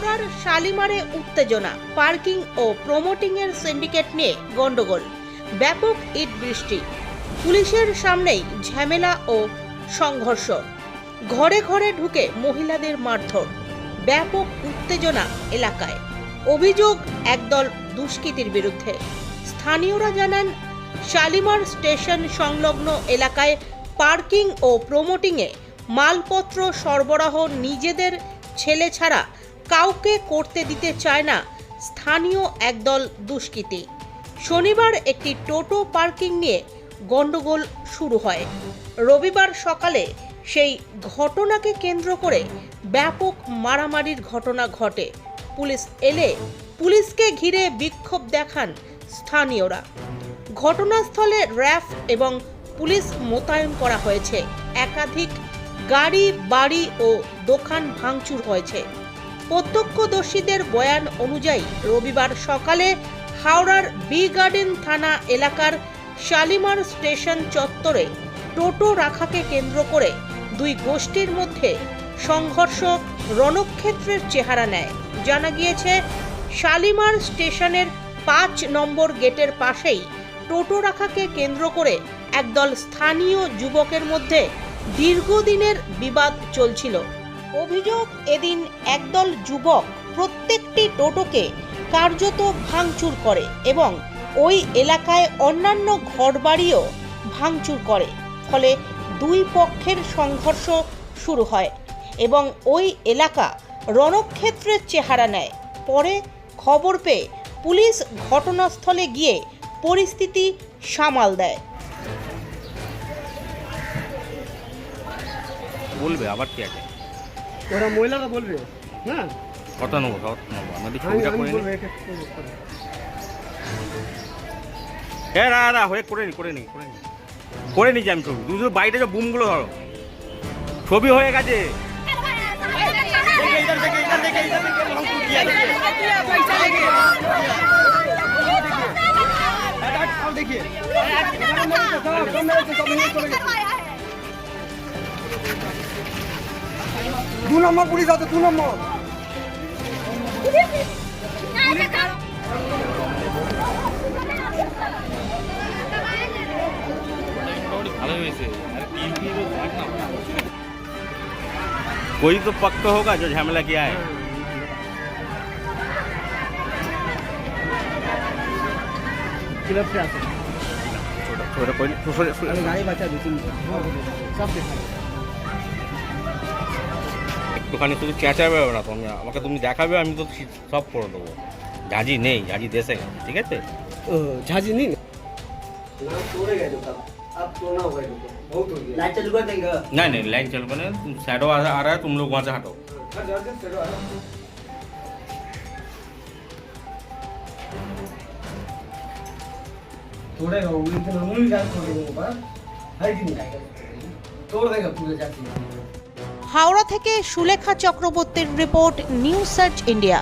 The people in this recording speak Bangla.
হাওড়ার শালিমারে উত্তেজনা, পার্কিং ও প্রমোটিং এর সিন্ডিকেট নিয়ে গন্ডগোল ব্যাপক ইট বৃষ্টি। পুলিশের সামনেই ঝামেলা ও সংঘর্ষ। ঘরে ঘরে ঢুকে মহিলাদের মারধর। ব্যাপক উত্তেজনা এলাকায়। অভিযোগ, একদল দুষ্কৃতীর বিরুদ্ধে। স্থানীয়রা জানান, শালিমার স্টেশন সংলগ্ন এলাকায় পার্কিং ও প্রমোটিংয়ে মালপত্র সরবরাহ নিজেদের, ছেলে ছাড়া কাউকে করতে দিতে চায় না স্থানীয় একদল দুষ্কৃতী। শনিবার একটি টোটো পার্কিং নিয়ে গন্ডগোল শুরু হয়। রবিবার সকালে সেই ঘটনাকে কেন্দ্র করে ব্যাপক মারামারির ঘটনা ঘটে। পুলিশ এলে পুলিশকে ঘিরে বিক্ষোভ দেখান স্থানীয়রা। ঘটনাস্থলে র্যাফ এবং পুলিশ মোতায়েন করা হয়েছে। একাধিক গাড়ি, বাড়ি ও দোকান ভাঙচুর হয়েছে। প্রত্যক্ষদর্শীদের বয়ান অনুযায়ী রবিবার সকালে হাওড়ার বি গার্ডেন থানা এলাকার শালিমার স্টেশন চত্বরে টোটো রাখাকে কেন্দ্র করে দুই গোষ্ঠীর মধ্যে সংঘর্ষ রণক্ষেত্রের চেহারা নেয়। জানা গিয়েছে, শালিমার স্টেশনের পাঁচ নম্বর গেটের পাশেই টোটো রাখাকে কেন্দ্র করে একদল স্থানীয় যুবকের মধ্যে দীর্ঘদিনের বিবাদ চলছিল। অভিযোগ এদিন একদল যুবক প্রত্যেকটি টোটোকে কার্যত ভাঙচুর করে এবং ওই এলাকায় অন্যান্য ঘরবাড়িও ভাঙচুর করে। ফলে দুই পক্ষের সংঘর্ষ শুরু হয় এবং ওই এলাকা রণক্ষেত্রের চেহারা নেয়। পরে খবর পেয়ে পুলিশ ঘটনাস্থলে গিয়ে পরিস্থিতি সামাল দেয়। বলবে আবার কি আছে ওরা মহিলারা বলবে হ্যাঁ কত নেব কত নেব আমি ছবিটা করে নিই। হ্যাঁ না না হয়ে করে নি করে নি করে নি করে নিচ্ছি আমি ছবি দুটো বাইরে যে বুমগুলো ধরো ছবি হয়ে গেছে দু নম্বর পুলিশ আছে দু নম্বর ভালো হয়েছে कोई तो पक तो होगा जो झमेला किया है ক্লাব से আছে छोटा छोटा कोई नहीं, छोटा- छोटा- আমি গাড়ি বাঁচা দু তিন সব দেখা একটুখানি শুধু চেঁচাবে না তুমি আমাকে তুমি দেখাবে আমি তো সি- সব করে দেবো ঝাঁঝি নেই ঝাঁঝি দেশে গেছে ঠিক আছে ও ঝাঁঝি নি लाइट चालू कर देंगे नहीं नहीं लाइन चल बने शैडो आ, आ रहा है तुम लोग वहाँ से हटो तोड़ेगा वो इतना नॉर्मल गाल तोड़ेगा ऊपर है कि नहीं तोड़ देगा पूरा जाती হাওড়া থেকে সুলেখা চক্রবর্তীর রিপোর্ট নিউজ সার্চ ইন্ডিয়া।